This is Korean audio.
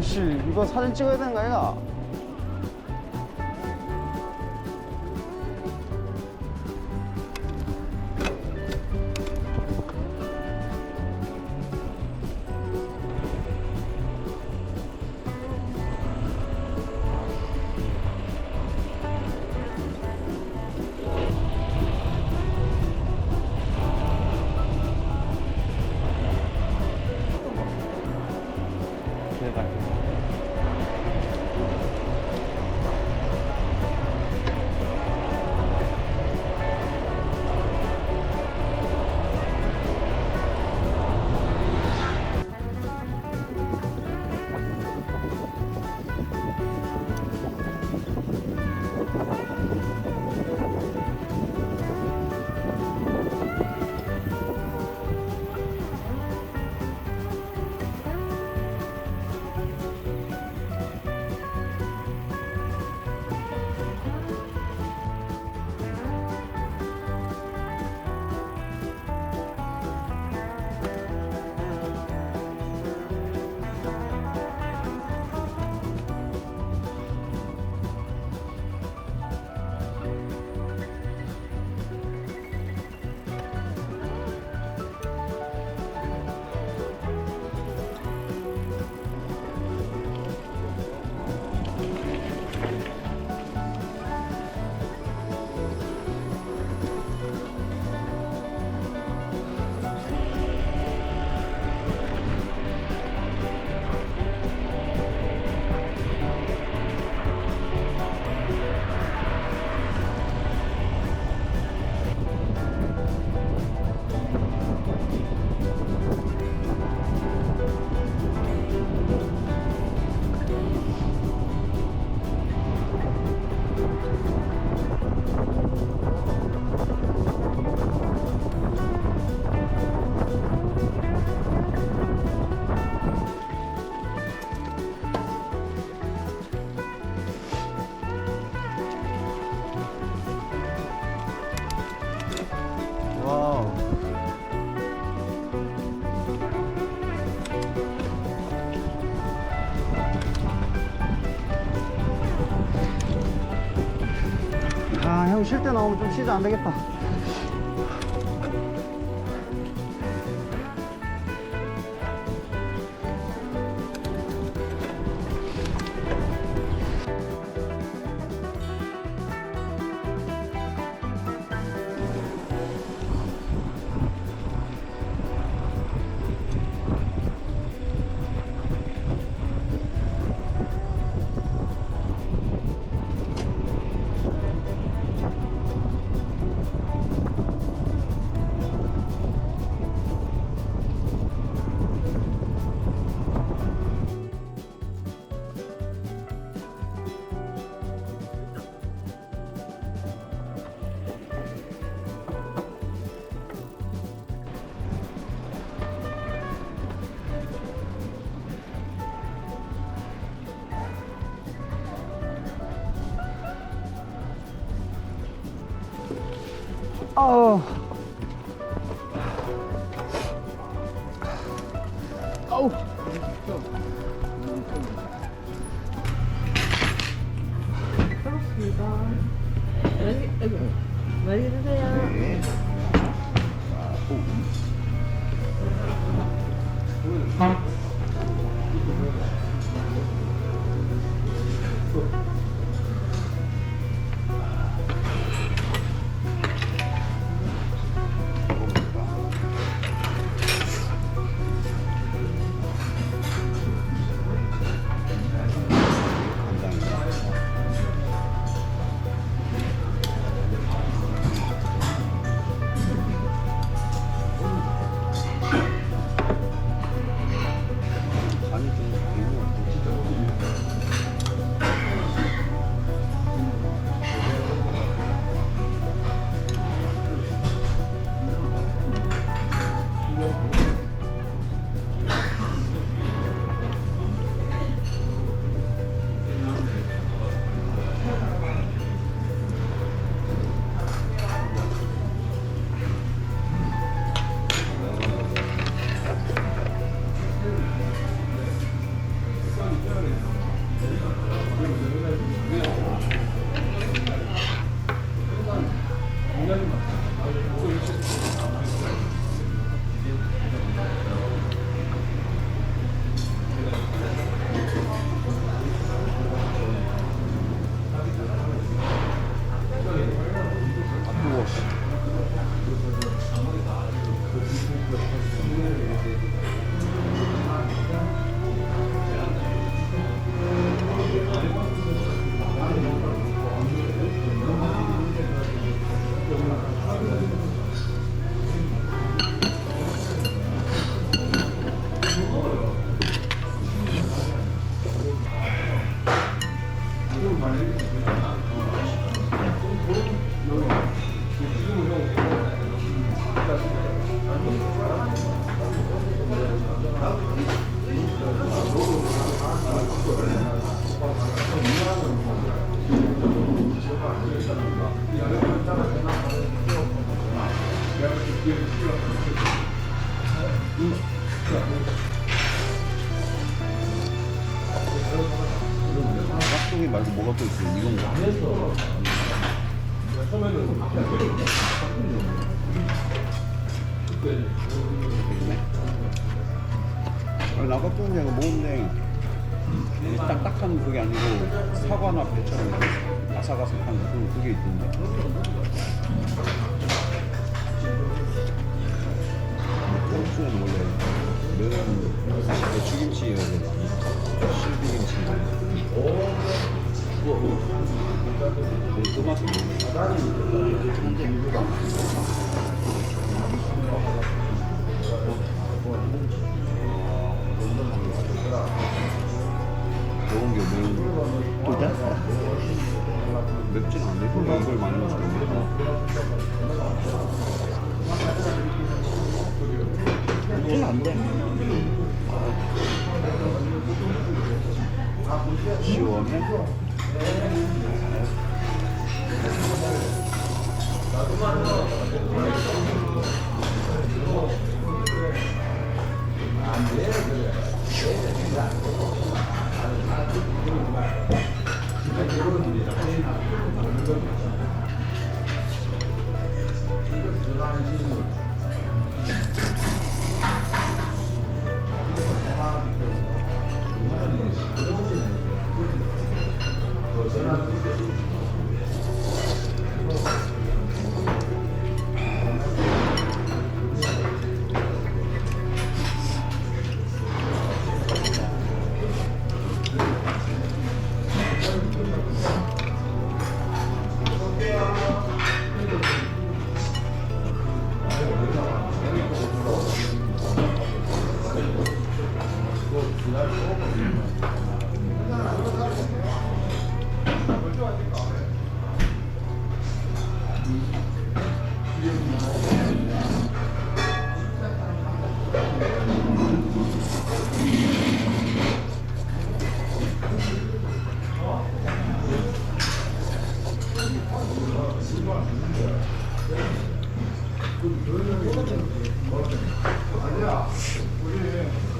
씨, 이거 사진 찍어야 되는 거 아이가? থাকবে 쉴 때 나오면 좀 쉬지 안 되겠다. 아우. 아우. 반갑습니다. 여기, 여기. 많이 드세요. 네. 아, 깍두기 말고 뭐가 또 있어요? 이건가? 아니, 나 깍두기 먹었는데 이 딱딱한 그게 아니고 사과나 배처럼 아삭아삭한 그게 있던데 는 원래 매운 배추김치여야 되나 실비김치인가 그 맛이 매운 게 매운 게둘 다? 맵진 않네 이걸 많이 먹었는데 그건 안 돼. 시원해. Thank you.